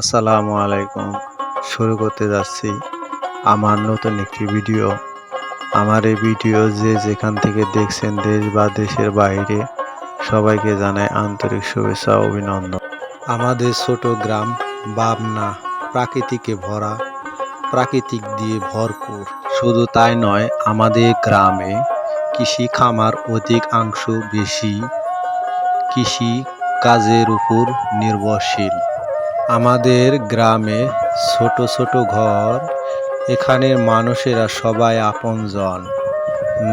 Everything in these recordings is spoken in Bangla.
আসসালামু আলাইকুম। শুরু করতে যাচ্ছি আমার নতুন একটি ভিডিও। আমার এই ভিডিও যে যেখান থেকে দেখছেন দেশ বা দেশের বাইরে, সবাইকে জানাই আন্তরিক শুভেচ্ছা অভিনন্দন। আমাদের ছোট গ্রাম বাবনা প্রাকৃতিকে ভরা, প্রাকৃতিক দিয়ে ভরপুর। শুধু তাই নয়, আমাদের গ্রামে কৃষি খামার অধিকাংশ বেশি। কৃষি কাজের উপর নির্ভরশীল। আমাদের গ্রামে ছোট ছোট ঘর, এখানের মানুষেরা সবাই আপনজন,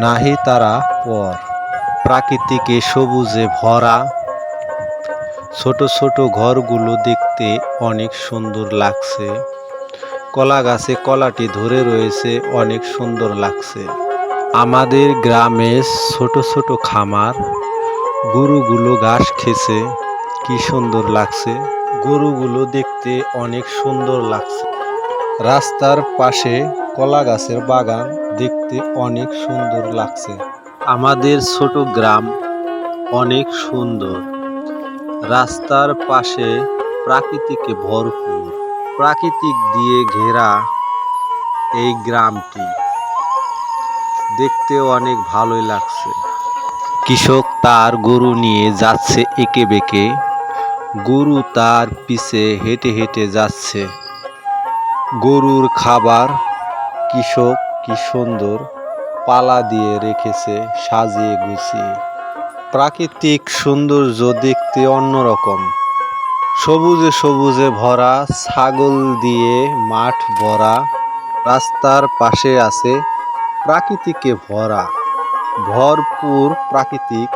নাহি তারা পর। প্রাকৃতিকে সবুজে ভরা, ছোট ছোট ঘরগুলো দেখতে অনেক সুন্দর লাগছে। কলা গাছে কলাটি ধরে রয়েছে, অনেক সুন্দর লাগছে। আমাদের গ্রামে ছোট ছোট খামার, গরুগুলো ঘাস খেছে, কি সুন্দর লাগছে। গরুগুলো দেখতে অনেক সুন্দর লাগছে। রাস্তার পাশে কলা গাছের বাগান দেখতে অনেক সুন্দর লাগছে। আমাদের ছোট গ্রাম অনেক সুন্দর। রাস্তার পাশে প্রাকৃতিকে ভরপুর। প্রাকৃতিক দিয়ে ঘেরা এই গ্রামটি। দেখতে অনেক ভালোই লাগছে। কৃষক তার গরু নিয়ে যাচ্ছে একে বেঁকে। গরু তার পিছে হেঁটে হেঁটে যাচ্ছে। গরুর খাবার কৃষক কি সুন্দর পালা দিয়ে রেখেছে সাজিয়ে গুছিয়ে। প্রাকৃতিক সৌন্দর্য দেখতে অন্যরকম। সবুজে সবুজে ভরা ছাগল দিয়ে মাঠ ভরা, রাস্তার পাশে আছে প্রাকৃতিকে ভরা। ভরপুর প্রাকৃতিক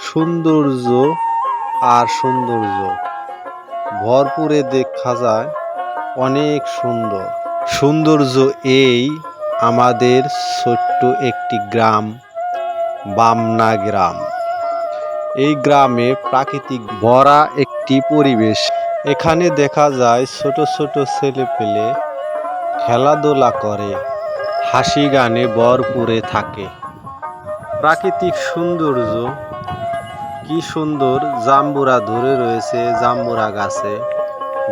সৌন্দর্য আর সৌন্দর্য। ভরপুরে দেখা যায় অনেক সুন্দর। সৌন্দর্য এই আমাদের ছোট্ট একটি গ্রাম, বামনা গ্রাম। এই গ্রামে প্রাকৃতিক ভরা একটি পরিবেশ। এখানে দেখা যায় ছোট ছোট ছেলে পেলে খেলাধুলা করে হাসি গানে ভরপুরে থাকে। প্রাকৃতিক সৌন্দর্য কি সুন্দর জাম্বুরা ধরে রয়েছে, জাম্বুরা গাছে।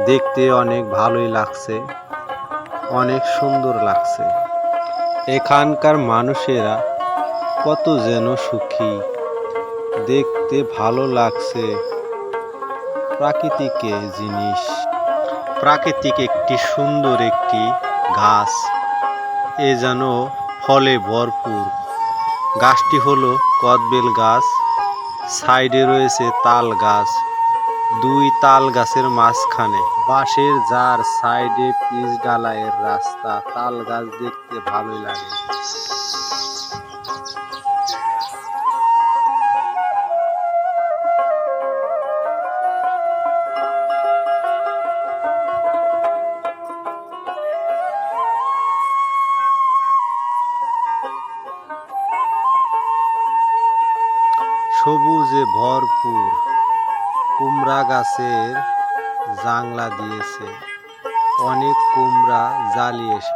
দেখতে অনেক ভালোই লাগছে, অনেক সুন্দর লাগছে। এখানকার মানুষেরা কত যেন সুখী, দেখতে ভালো লাগছে। প্রাকৃতিকে জিনিস, প্রাকৃতিক একটি সুন্দর একটি গাছ, এ যেন ফলে ভরপুর। গাছটি হলো কদবেল গাছ। সাইডে রয়েছে তাল গাছ। দুই তাল গাছের মাঝখানে বাঁশের যার সাইডে পিচ ডালাইয়ের রাস্তা। তাল গাছ দেখতে ভালোই লাগে। সবুজে ভরপুর কুমড়া গাছের জাংলা দিয়েছে। অনেক কুমড়া জ্বালিয়েছে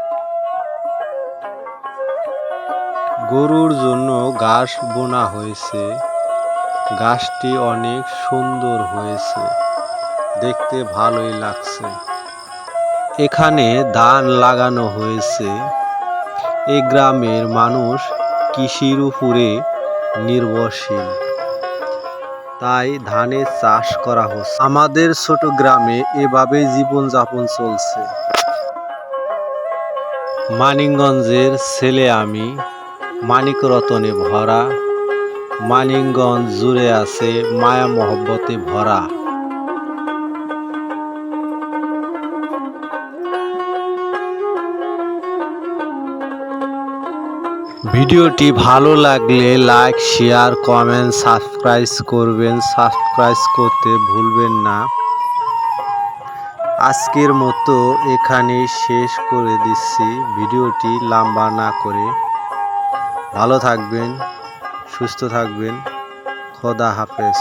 গরুর জন্য ঘাস বোনা হয়েছে। গাছটি অনেক সুন্দর হয়েছে। দেখতে ভালোই লাগছে। এখানে ধান লাগানো হয়েছে। এই গ্রামের মানুষ কৃষির উপরে নির্ভরশীল। তাই ধানের চাষ করা হচ্ছে। আমাদের ছোট গ্রামে এভাবে জীবনযাপন চলছে। মানিকগঞ্জের ছেলে আমি মানিক রতনে ভরা। মানিকগঞ্জ জুড়ে আছে মায়া মহব্বতে ভরা। ভিডিওটি ভালো লাগলে লাইক, শেয়ার, কমেন্ট, সাবস্ক্রাইব করবেন। সাবস্ক্রাইব করতে ভুলবেন না। আজকের মতো এখানেই শেষ করে দিচ্ছি। ভিডিওটি লম্বা না করে। ভালো থাকবেন, সুস্থ থাকবেন। খোদা হাফেজ।